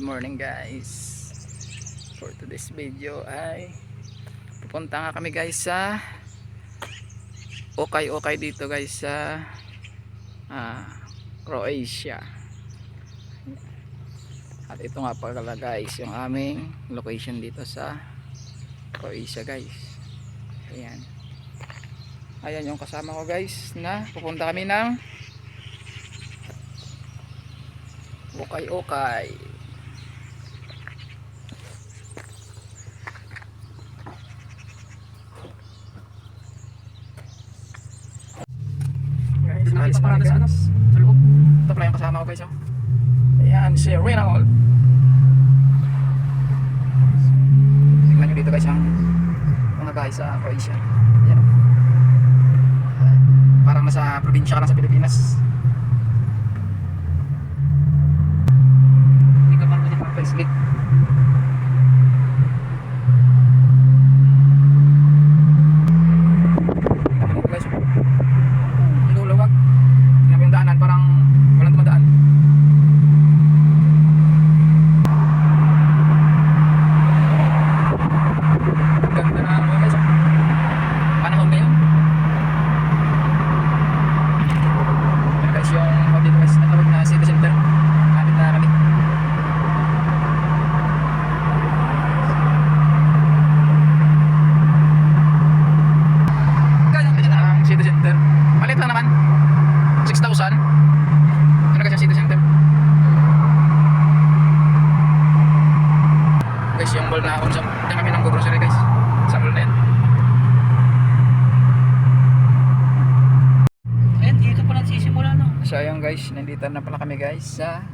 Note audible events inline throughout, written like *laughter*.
good morning guys. For today's video ay Pupunta nga kami guys sa Okay okay dito guys sa ah, Croatia. At ito nga pala guys yung aming location dito sa Croatia guys. Ayan. Ayan yung kasama ko guys na pupunta kami ng Okay okay Guys, na kami guys. Sa loob. Ito pala yung kasama ko guys. Oh. Ayan, si Reynald. Tingnan nyo dito guys ang mga guys sa Croatia. Ayan. Parang nasa probinsya ka na sa Pilipinas. Hindi ka marunong yung mga slick. Tingnan mo guys. Ang lulawag. Tingnan mo yung daanan parang walang dumadaan. Ganda na ano guys. Panahon ngayon. Ayan guys yung hobby guys na tawag na city center. Kapit na kami. Ganyan guys ang city center. Malit lang naman. 6,000. Ano guys ang city center? Guys yung mall na kung saan diyan kami nang grocery guys. Sa mall na yan. Ayan, dito pa nagsisimula, no? So ayun guys, nandito na pala kami guys sa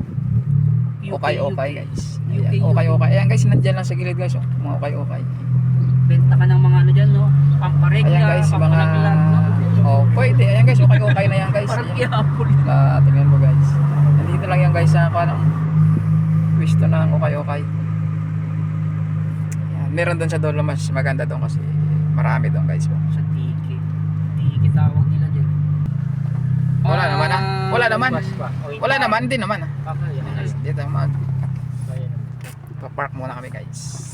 Okay. Okay guys. Ayan, okay okay. Ayan guys, nandiyan lang sa gilid guys. Oh. Mga okay okay. Benta ka ng mga ano dyan, no? Pamparegla, Ayan guys, mga no? Oh, pwede. Ayan guys, okay okay na yan guys. Parang Ayan. Ah, tingnan mo guys. Nandito lang yan guys sa parang pwesto ng okay okay. Ayan, meron doon sa dulo mas maganda doon kasi marami doon guys. Oh. Sa tiki. Tiki tawag nila dyan. Wala naman, ah. Wala naman. Wala Wala naman din naman. Ah. Dito mag pa-park muna kami guys.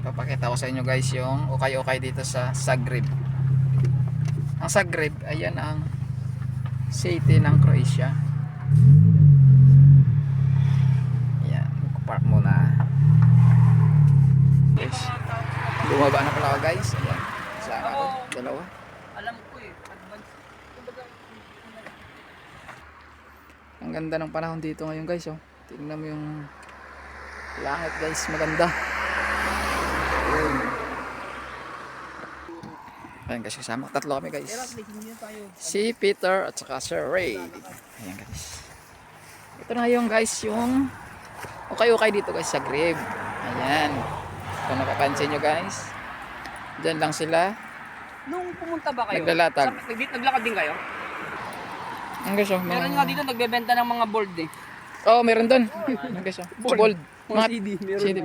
Papakita ko sa inyo guys yung okay-okay dito sa Zagreb. Ang Zagreb, ayan ang city ng Croatia. Ayan, park muna. Guys, bumaba na pala ako guys. Ayan, sa dalawa. Alam ko eh. Advance. Kumbaga, Ang ganda ng panahon dito ngayon guys oh. Tingnan mo yung langit guys, maganda. Ayun. Ayan guys, kasama. Tatlo kami guys. Si Peter at saka si Ray. Ayan guys. Ito na yung guys yung okay-okay dito guys sa grave. Ayan. Kung napapansin nyo guys. Diyan lang sila. Nung pumunta ba kayo? Naglalatag. Sa, nag- naglakad din kayo? Ayan guys oh. Meron nga dito nagbebenta ng mga board eh. Oh, meron doon. Ayan guys oh. Bold. Mga CD. Meron. CD.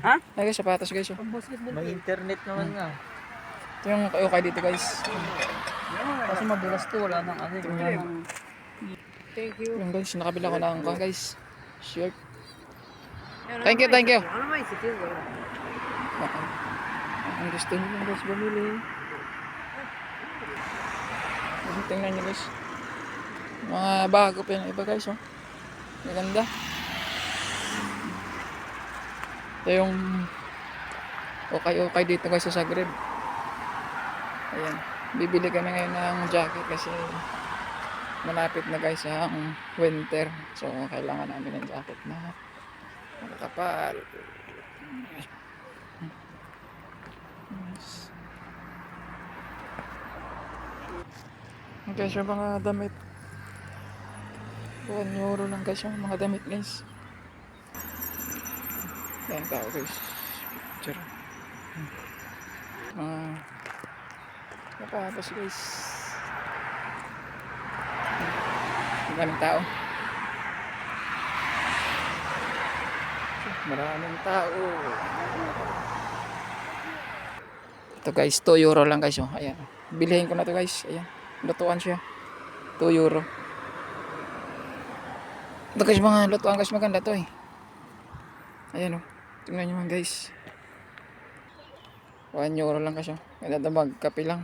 Ha? Ayan guys, sapatos guys oh. May internet naman nga. Ito yung okay dito guys. Kasi madulas to, wala nang ano. Nang... Thank you. Yung guys, nakabila ko na ang guys. Shirt. Thank you, thank you. Ano may sitil? Okay. Ang gusto niyo yung guys bumili. Kasi tingnan niyo guys. Mga bago pa yung iba guys oh. Maganda. Ito yung okay okay dito guys sa Zagreb. Ayan. Bibili kami ngayon ng jacket kasi malapit na guys ang winter. So kailangan namin ng jacket na makakapal. Okay, so mga damit. 1 euro lang guys yung mga damit guys. Ayan tao guys. Picture. Ah. Napapas guys. Ang daming tao. Maraming tao. Ito guys, 2 euro lang guys. Oh. Ayan. Bilhin ko na to guys. Ayan. Lutuan siya. 2 euro. Ito guys mga lutuan guys maganda to eh. Ayan oh. Tingnan nyo mga guys. 1 euro lang kasi. Kaya damag kape lang.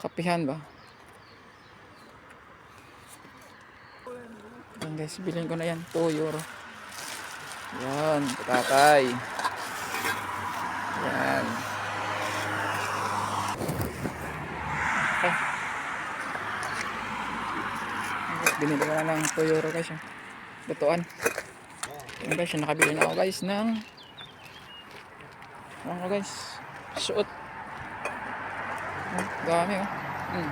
Kapihan ba? Ayan guys, bilhin ko na yan. 2 euro. Yan, tatay. Yan. Okay. Binili ko na ng 2 euro guys. oh. Lutuan. Yan guys, yung nakabili na ako guys ng ano guys, suot. Oh, dami oh. Hmm.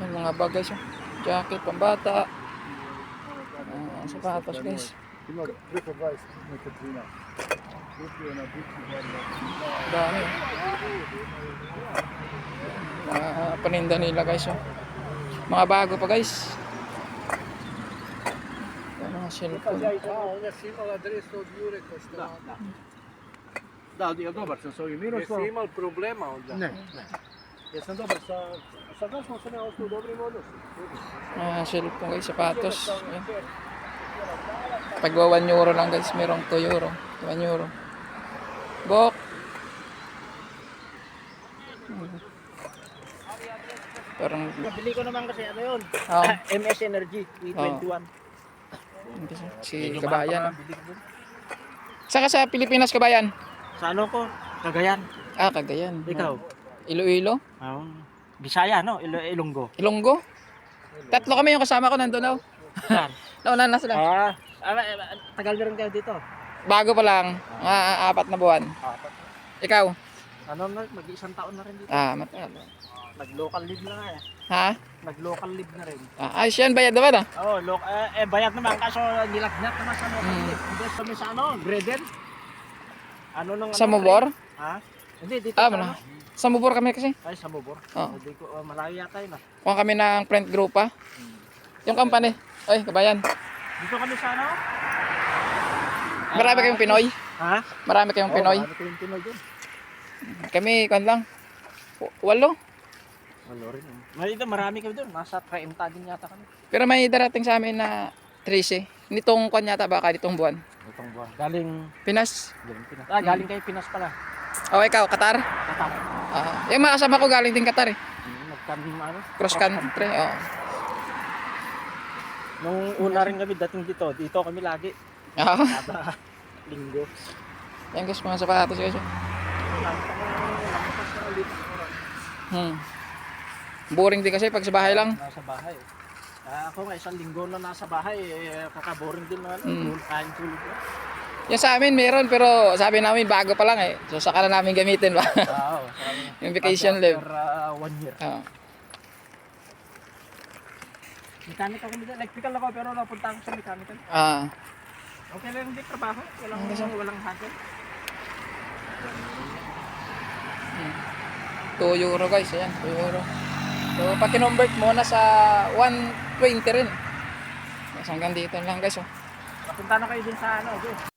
Yan mga bag guys oh. Jacket, pambata. Ah, sapatos guys. Ima preko 20 nekretnina. Kupio na biti Dami oh. Mga paninda nila guys oh. Mga bago pa guys. Mga cellphone. Da, da. Da, ja dobar sam s ovim Miroslavom. Jesi imali problema onda? Ne, ne. Jesam dobar sa... Sa Gašom sam ja ostao u dobrim odnosima. Mga cellphone guys, sapatos. Pagwa 1 euro lang guys, merong 2 euro. 1 euro. Bok. Parang Nabili ko naman kasi ano yun. oh, MS Energy, E21. si Kabayan. Saka sa Pilipinas Kabayan? Sa ano ko? Cagayan. Ah, Cagayan. Ikaw? Iloilo? Ah, Bisaya, no? Ilo Ilonggo. Ilonggo? Tatlo kami yung kasama ko nandun daw. Saan? *laughs* Nauna na sila. ah, ah, eh, tagal na rin kayo dito. Bago pa lang, mga apat na buwan. Apat. Ikaw? Ano na, mag-isang taon na rin dito. Ah, matagal. Nag-local leave na nga eh. Ha? Nag-local leave na rin. Ah, ayos yan, bayad naman ah. Oo, oh, loc eh, eh, bayad naman kaso nilagnat naman sa local Mm. leave. Hindi kami sa ano, Greden. Ano nung Sa ano, Mubor? Ha? Hindi, dito Ah, sa ano? ano? Sa Mubor kami kasi. Ay, sa Mubor. Oo. Hindi ko, oh, malayo yata yun ah. Kuha kami ng friend group ah. Yung company. Ay, Kabayan. Dito kami sa ano? Marami kayong Pinoy. Ha? Marami kayong Pinoy. Oh, marami kayong Pinoy dun. Kami, kwan lang. Walo. Walo rin. eh. May dito, marami kami dun. Nasa 30 din yata kami. Pero may darating sa amin na 13. Nitong kwan yata baka ditong buwan. Itong buwan. Galing, Pinas. galing Pinas. Ah, galing kayo Pinas pala. O ikaw, Qatar. Katak. Ah, yung mga kasama ko galing din Qatar eh. Nagkan, ano? Cross country. Oh. Nung una rin kami dating dito, dito kami lagi. Ah, Kada linggo. yan guys, mga sapatos guys. Hmm. Boring din kasi pag sa bahay lang. Nasa bahay. Ah, ako nga isang linggo na nasa bahay, eh, kaka-boring din naman. Mm. Kain tulog. Yan sa amin meron pero sabi namin bago pa lang eh. So saka na namin gamitin ba. Oo, *laughs* yung vacation After, live. ah, one year. Ah. Mechanical ako dito. Electrical ako pero napunta ako sa mechanical. Ah. Okay lang hindi trabaho. Walang, sir. walang hassle. 2 euro guys, ayan, 2 euro. So pag kinonvert mo na sa 120 rin. Yes, hanggang dito lang guys oh. Napunta na kayo dun sa ano, dun.